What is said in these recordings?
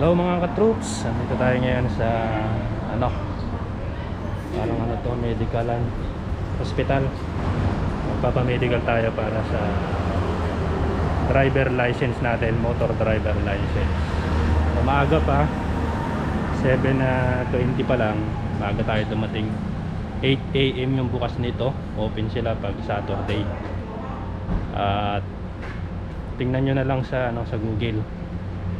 Hello mga ka-troops, nandito tayo ngayon sa ano parang ano to, medical and hospital. Magpapamedical tayo para sa driver license natin, motor driver license. So, maaga pa 7 na 20 pa lang. Maaga tayo dumating. 8am yung bukas nito. Open sila pag Saturday. At tingnan nyo na lang sa ano sa Google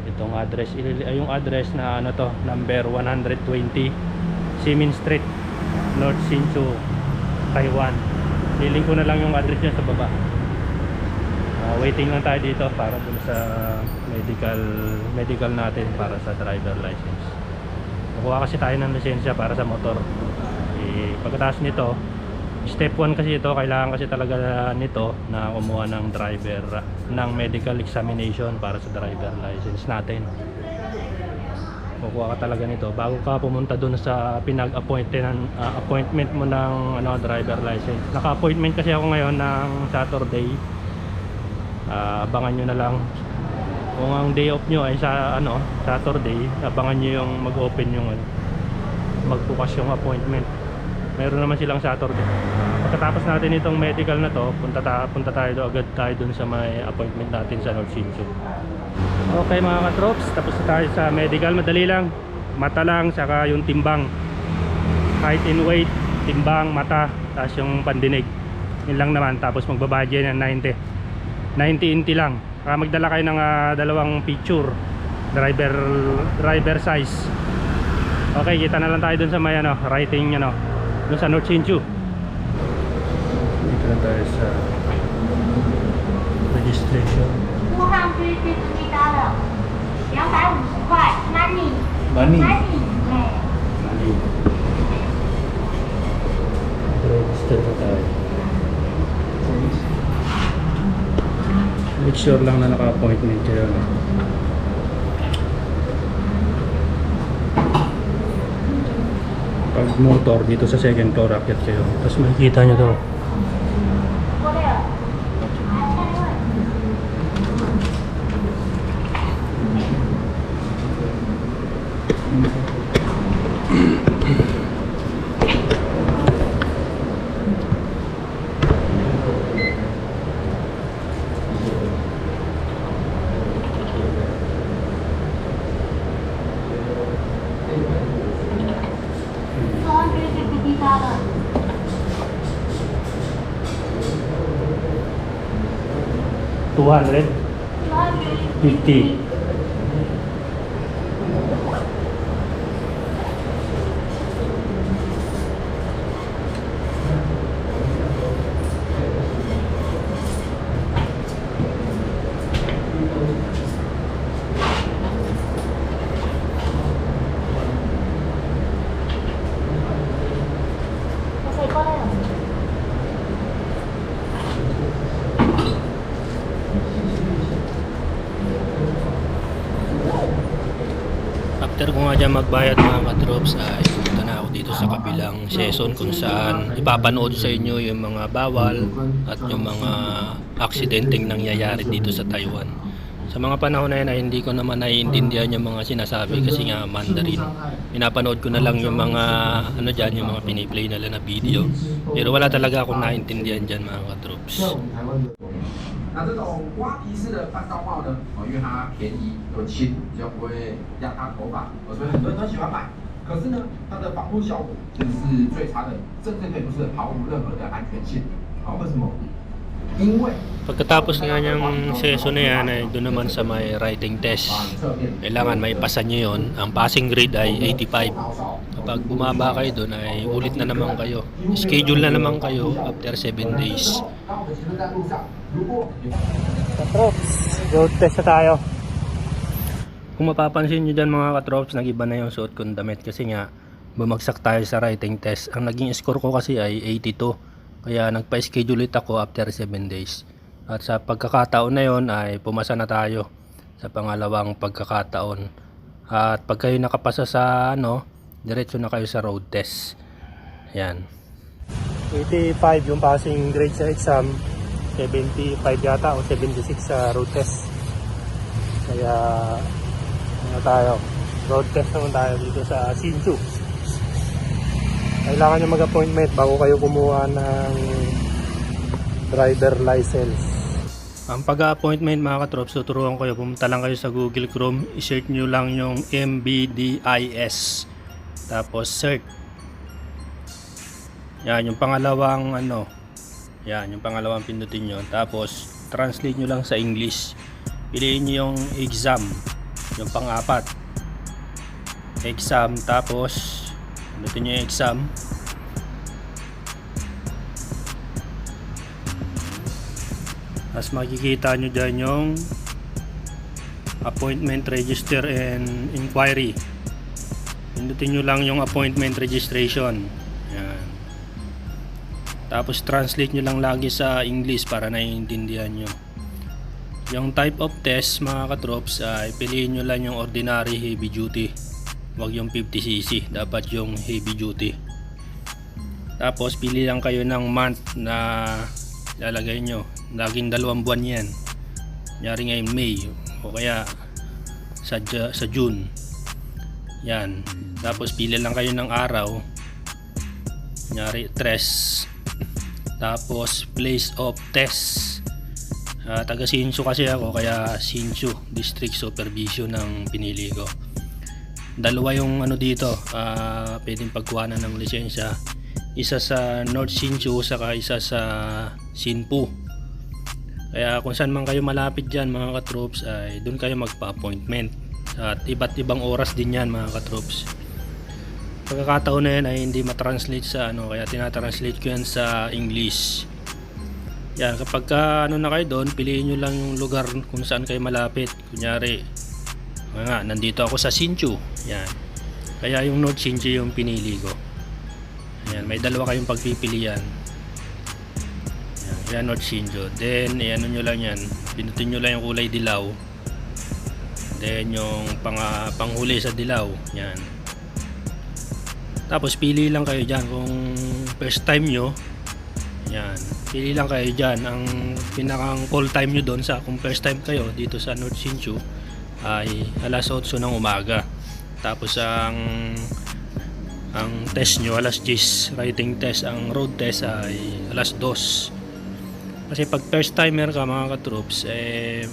itong address yung address na ano to number 120 Simin Street North Sinchu Taiwan. Liling ko na lang yung address nyo sa baba. Ah, waiting lang tayo dito para dun sa medical medical natin para sa driver license. Kukuha kasi tayo ng lisensya para sa motor. Eh, pagkatapos nito step 1 kasi ito kailangan kasi talaga nito na kumuha ng driver ng medical examination para sa driver license natin. Kukuha ka talaga nito. Bago ka pumunta dun sa pinag-appointment uh, appointment mo ng ano, driver license. Naka-appointment kasi ako ngayon ng Saturday. Ah, abangan nyo na lang. Kung ang day off nyo ay sa ano Saturday abangan nyo yung mag-open yung ano, magbukas yung appointment meron naman silang Saturday pagkatapos natin itong medical na to punta, ta punta tayo do, agad tayo dun sa may appointment natin sa North Sinsu okay mga katrops tapos na tayo sa medical. Madali lang. Mata lang saka yung timbang. Height and weight timbang mata tapos yung pandinig. Yun lang naman. Tapos magbabadya ng 90 90 inti lang. Saka magdala kayo ng ah, dalawang picture. Driver driver size. Okay kita na lang tayo dun sa may ano writing ano doon sa North Sinju dito na tayo sa registration. 250 dollar 250块 money. Money. Money register na tayo. Make sure lang na naka-appointment kayo no? Pag motor dito sa second floor akyat kayo. Tapos makikita nyo to 250? Ko nga dyan magbayad mga ka-drops ay pumunta na ako dito sa kabilang session kung saan ipapanood sa inyo yung mga bawal at yung mga aksidenteng nangyayari dito sa Taiwan. Sa mga panahon na yun ay hindi ko naman naiintindihan yung mga sinasabi kasi nga Mandarin. Pinapanood ko na lang yung mga ano dyan, yung mga piniplay nila na video. Pero wala talaga akong naintindihan dyan mga ka-drops. 那这种瓜皮式的半高帽呢，哦，因为它便宜又轻，比较不会压塌头发，哦，所以很多人都喜欢买。可是呢，它的防护效果就是最差的，甚至可以说是毫无任何的安全性。好、为什么？因为 Pagkatapos nga niyang session na yan ay doon naman sa may writing test. 啊，你侧面 Kailangan may pasa nyo yun. Ang passing grade ay 85. kapag bumaba kayo doon ay ulit na naman kayo. Schedule na naman kayo after 7 days. Katrops, road test na tayo. Kung mapapansin nyo dyan mga katrops, nagiba na yung suot kong damit kasi nga bumagsak tayo sa writing test. Ang naging score ko kasi ay 82. Kaya nagpa-schedule ulit ako after 7 days. At sa pagkakataon na yon ay pumasa na tayo sa pangalawang pagkakataon. At pag kayo nakapasa sa ano, diretso na kayo sa road test. Yan. 85 yung passing grade sa exam. 75 yata o 76 sa road test. Kaya Ano tayo? Road test naman tayo dito sa Sinchu. Kailangan nyo mag-appointment bago kayo kumuha ng driver license. Ang pag-appointment mga katrops, tuturuan ko kayo. Pumunta lang kayo sa Google Chrome. I-search nyo lang yung MBDIS. Tapos search. Yan, yung pangalawang ano. Yan, yung pangalawang pindutin nyo. Tapos, translate nyo lang sa English. Piliin nyo yung exam. Yung pang-apat. Exam. Tapos, pindutin nyo yung exam. Tapos makikita nyo dyan yung appointment register and inquiry. Pindutin nyo lang yung appointment registration. Yan. Tapos translate nyo lang lagi sa English para naiintindihan nyo. Yung type of test mga katrops ay piliin nyo lang yung ordinary heavy duty. Huwag yung 50cc, dapat yung heavy duty. Tapos pili lang kayo ng month na lalagay nyo. Laging dalawang buwan yan. Nyari ngayon May o kaya sa, sa June. Yan. Tapos pili lang kayo ng araw. Nyari tres. Tapos place of test. Ah, taga Sinsu kasi ako kaya Sinsu District Supervision ang pinili ko. Dalawa yung ano dito, ah pwedeng pagkuhanan ng lisensya. Isa sa North Sinsu saka isa sa Sinpu. Kaya kung saan man kayo malapit dyan mga katroops ay doon kayo magpa-appointment. At iba't ibang oras din yan mga katroops. Pagkakataon na yan ay hindi matranslate sa ano kaya tinatranslate ko yan sa English. Yan, kapag ka, ano na kayo doon, piliin nyo lang yung lugar kung saan kayo malapit. Kunyari, nga, nandito ako sa Sinchu. Yan. Kaya yung North Sinchu yung pinili ko. Yan, may dalawa kayong pagpipilian. Yan, yan North Sinchu. Then, ano nyo lang yan. Pinutin nyo lang yung kulay dilaw. Then, yung pang, panghuli sa dilaw. Yan. Tapos, pili lang kayo dyan. Kung first time nyo, yan. Pili lang kayo dyan. Ang pinakang call time nyo doon sa kung first time kayo dito sa North Sinchu ay alas 8 ng umaga. Tapos ang ang test nyo alas 10 writing test ang road test ay alas 2 kasi pag first timer ka mga katroops eh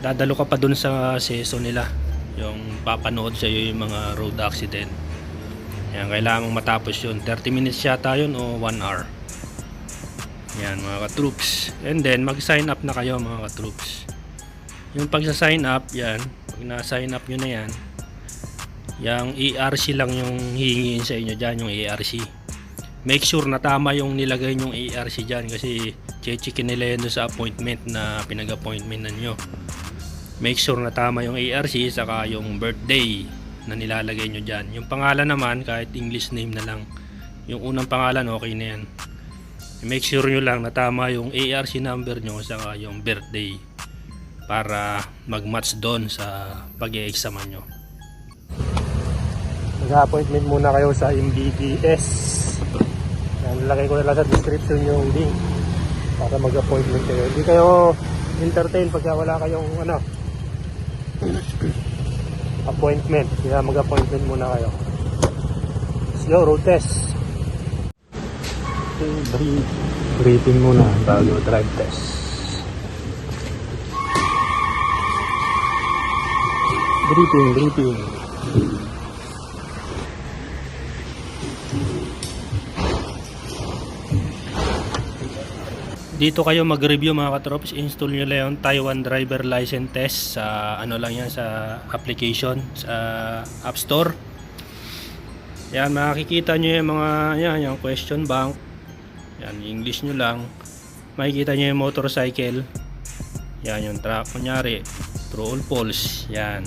dadalo ka pa dun sa season nila yung papanood sa iyo yung mga road accident yan kailangan mong matapos yun 30 minutes yata yun o 1 hour yan mga ka-troops. And then mag-sign up na kayo mga ka-troops. Yung pagsa-sign up, yan. Pag na-sign up nyo na yan, yung ERC lang yung hihingiin sa inyo dyan, yung ERC. Make sure na tama yung nilagay yung ERC dyan kasi checkin nila yan sa appointment na pinag-appointment nyo. Make sure na tama yung ERC saka yung birthday na nilalagay nyo dyan. Yung pangalan naman, kahit English name na lang. Yung unang pangalan, okay na yan make sure nyo lang na tama yung ARC number nyo saka yung birthday para mag-match doon sa pag-e-exam nyo. Mag-appointment muna kayo sa MBDS. Nalagay ko na lang sa description yung link para mag-appointment kayo. Hindi kayo entertain pagka wala kayong ano appointment. Kaya mag-appointment muna kayo. Let's go, road test. Brief, briefing muna bago drive test. Briefing, briefing. Dito kayo mag-review mga katrops, install nyo lang yung Taiwan Driver License Test sa ano lang yan sa application sa App Store. Yan makikita nyo yung mga yan, yung question bank yan, English nyo lang. Makikita nyo yung motorcycle. Yan, yung truck. Kunyari, true or false. Yan.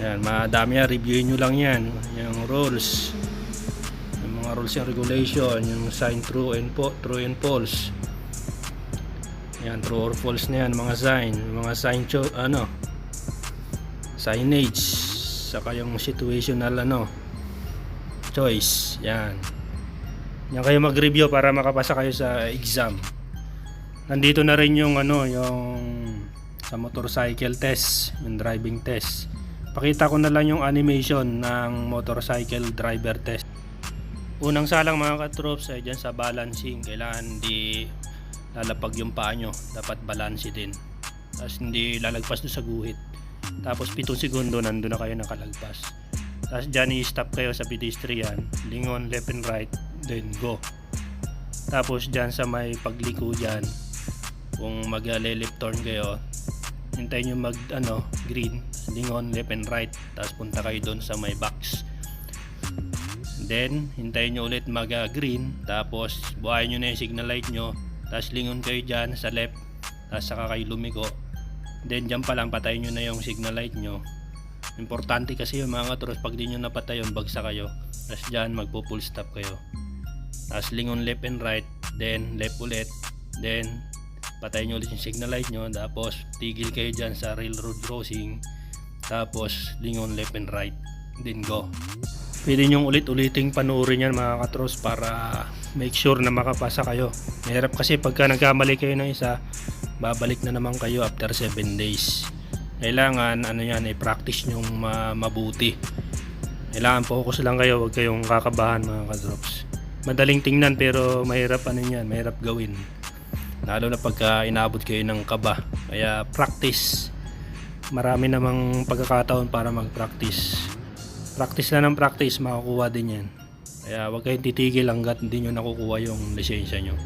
Yan, madami yan. Reviewin nyo lang yan. Yung rules. Mga rules and regulation. Yung sign true and, po, true and false. Yan, true or false na yan. Mga sign. Mga sign, ano, signage. Saka yung situational, ano, choice. Yan. Yan kayo mag-review para makapasa kayo sa exam. Nandito na rin yung ano, yung sa motorcycle test, yung driving test. Pakita ko na lang yung animation ng motorcycle driver test. Unang salang mga katroops ay dyan sa balancing. Kailangan di lalapag yung paa nyo. Dapat balance din. Tapos hindi lalagpas doon sa guhit. Tapos 7 segundo nandun na kayo nakalagpas. Tapos dyan i-stop kayo sa pedestrian. Lingon left and right. Then go. Tapos dyan sa may pagliko dyan. Kung mag-left turn kayo. Hintayin nyo mag ano, green. Lingon left and right. Tapos punta kayo doon sa may box. Then, hintayin nyo ulit mag-green. Tapos, buhayin nyo na yung signal light nyo. Tapos, lingon kayo dyan sa left. Tapos, saka kayo lumiko. Then, dyan pa lang, patayin nyo na yung signal light nyo. Importante kasi yung mga katros, pag di nyo napatay yung bagsa kayo. Tapos, dyan, magpo-full stop kayo. Tapos, lingon left and right. Then, left ulit. Then, patayin nyo ulit yung signal light nyo. Tapos, tigil kayo dyan sa railroad crossing. Tapos, lingon left and right. Then, go. Pwede nyong ulit-uliting panoorin yan mga katros para make sure na makapasa kayo. Mahirap kasi pagka nagkamali kayo ng isa, babalik na naman kayo after 7 days. Kailangan ano yan, i-practice nyong ma- mabuti. Kailangan focus lang kayo, huwag kayong kakabahan mga kadrops. Madaling tingnan pero mahirap ano yan, mahirap gawin. Lalo na pagka inaabot kayo ng kaba. Kaya practice. Marami namang pagkakataon para mag-practice practice na ng practice, makakuha din yan. Kaya huwag kayong titigil hanggat hindi nyo nakukuha yung lisensya nyo.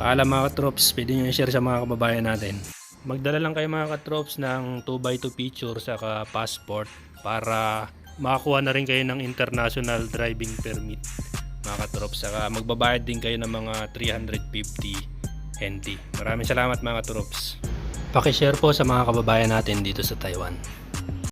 Paalam mga katrops, pwede nyo i-share sa mga kababayan natin. Magdala lang kayo mga katrops ng 2x2 picture saka passport para makakuha na rin kayo ng international driving permit mga katrops. Saka magbabayad din kayo ng mga 350 NT. Maraming salamat mga katrops. Pakishare po sa mga kababayan natin dito sa Taiwan.